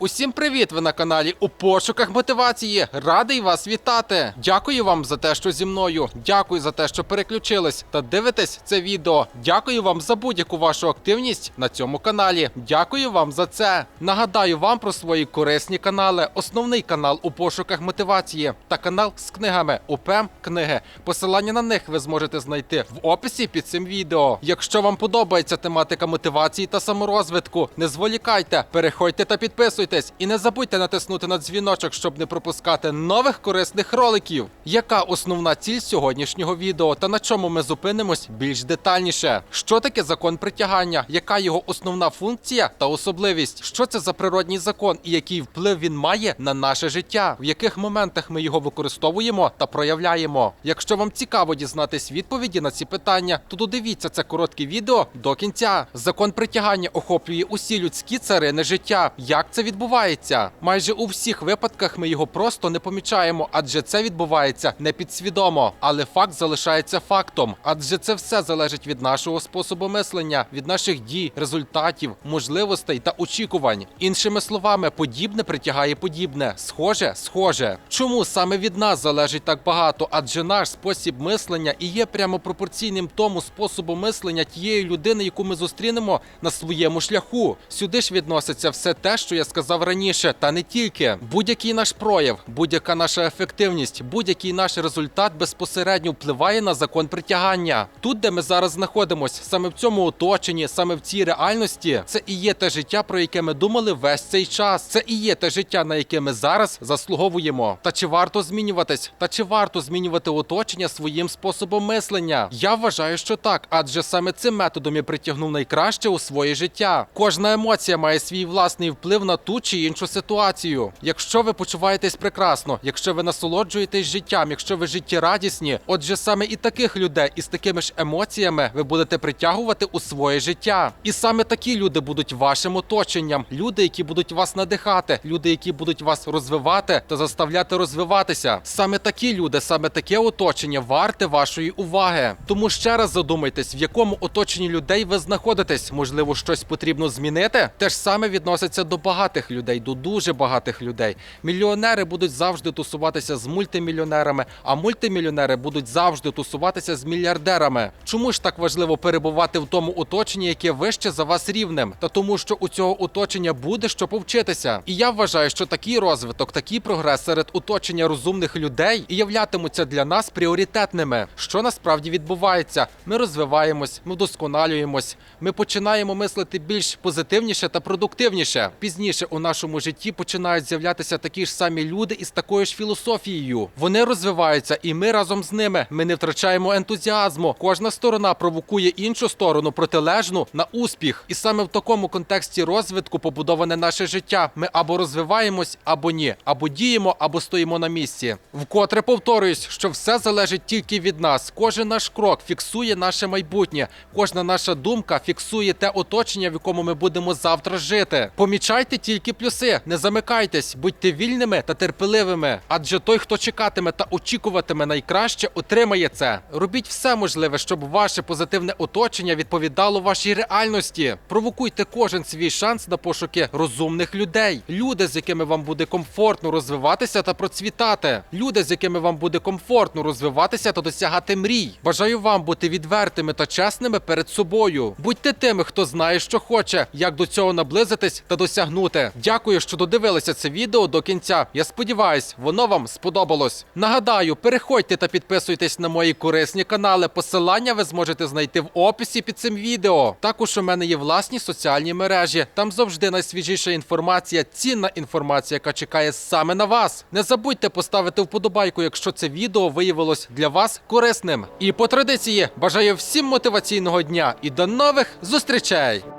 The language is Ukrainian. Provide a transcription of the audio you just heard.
Усім привіт! Ви на каналі у пошуках мотивації. Радий вас вітати. Дякую вам за те, що зі мною. Дякую за те, що переключились та дивитесь це відео. Дякую вам за будь-яку вашу активність на цьому каналі. Дякую вам за це. Нагадаю вам про свої корисні канали. Основний канал у пошуках мотивації та канал з книгами УПЕМ книги. Посилання на них ви зможете знайти в описі під цим відео. Якщо вам подобається тематика мотивації та саморозвитку, не зволікайте, переходьте та підписуйтесь. І не забудьте натиснути на дзвіночок, щоб не пропускати нових корисних роликів. Яка основна ціль сьогоднішнього відео та на чому ми зупинимось більш детальніше? Що таке закон притягання? Яка його основна функція та особливість? Що це за природній закон і який вплив він має на наше життя? В яких моментах ми його використовуємо та проявляємо? Якщо вам цікаво дізнатись відповіді на ці питання, то додивіться це коротке відео до кінця. Закон притягання охоплює усі людські царини життя. Як це відбувається? Майже у всіх випадках ми його просто не помічаємо, адже це відбувається непідсвідомо. Але факт залишається фактом, адже це все залежить від нашого способу мислення, від наших дій, результатів, можливостей та очікувань. Іншими словами, подібне притягає подібне, схоже, схоже. Чому саме від нас залежить так багато? Адже наш спосіб мислення і є прямо пропорційним тому способу мислення тієї людини, яку ми зустрінемо на своєму шляху. Сюди ж відноситься все те, що я сказав раніше, та не тільки будь-який наш прояв, будь-яка наша ефективність, будь-який наш результат безпосередньо впливає на закон притягання. Тут, де ми зараз знаходимося, саме в цьому оточенні, саме в цій реальності, це і є те життя, про яке ми думали весь цей час. Це і є те життя, на яке ми зараз заслуговуємо. Та чи варто змінюватись? Та чи варто змінювати оточення своїм способом мислення? Я вважаю, що так, адже саме цим методом я притягнув найкраще у своє життя. Кожна емоція має свій власний вплив на ту чи іншу ситуацію. Якщо ви почуваєтесь прекрасно, якщо ви насолоджуєтесь життям, якщо ви життєрадісні, отже, саме і таких людей із такими ж емоціями ви будете притягувати у своє життя. І саме такі люди будуть вашим оточенням, люди, які будуть вас надихати, люди, які будуть вас розвивати та заставляти розвиватися. Саме такі люди, саме таке оточення варте вашої уваги. Тому ще раз задумайтесь, в якому оточенні людей ви знаходитесь. Можливо, щось потрібно змінити. Те ж саме відноситься до багатих людей, до дуже багатих людей. Мільйонери будуть завжди тусуватися з мультимільйонерами, а мультимільйонери будуть завжди тусуватися з мільярдерами. Чому ж так важливо перебувати в тому оточенні, яке вище за вас рівнем? Та тому, що у цього оточення буде що повчитися. І я вважаю, що такий розвиток, такий прогрес серед оточення розумних людей і являтимуться для нас пріоритетними. Що насправді відбувається? Ми розвиваємось, ми вдосконалюємось, ми починаємо мислити більш позитивніше та продуктивніше. Пізніше у нашому житті починають з'являтися такі ж самі люди із такою ж філософією. Вони розвиваються, і ми разом з ними. Ми не втрачаємо ентузіазму. Кожна сторона провокує іншу сторону протилежну на успіх. І саме в такому контексті розвитку побудоване наше життя. Ми або розвиваємось, або ні, або діємо, або стоїмо на місці. Вкотре повторююсь, що все залежить тільки від нас. Кожен наш крок фіксує наше майбутнє. Кожна наша думка фіксує те оточення, в якому ми будемо завтра жити. Помічайте тільки плюси, не замикайтесь, будьте вільними та терпеливими. Адже той, хто чекатиме та очікуватиме найкраще, отримає це. Робіть все можливе, щоб ваше позитивне оточення відповідало вашій реальності. Провокуйте кожен свій шанс на пошуки розумних людей, люди, з якими вам буде комфортно розвиватися та процвітати, люди, з якими вам буде комфортно розвиватися та досягати мрій. Бажаю вам бути відвертими та чесними перед собою. Будьте тими, хто знає, що хоче, як до цього наблизитись та досягнути. Дякую, що додивилися це відео до кінця. Я сподіваюсь, воно вам сподобалось. Нагадаю, переходьте та підписуйтесь на мої корисні канали. Посилання ви зможете знайти в описі під цим відео. Також у мене є власні соціальні мережі. Там завжди найсвіжіша інформація, цінна інформація, яка чекає саме на вас. Не забудьте поставити вподобайку, якщо це відео виявилось для вас корисним. І по традиції бажаю всім мотиваційного дня і до нових зустрічей!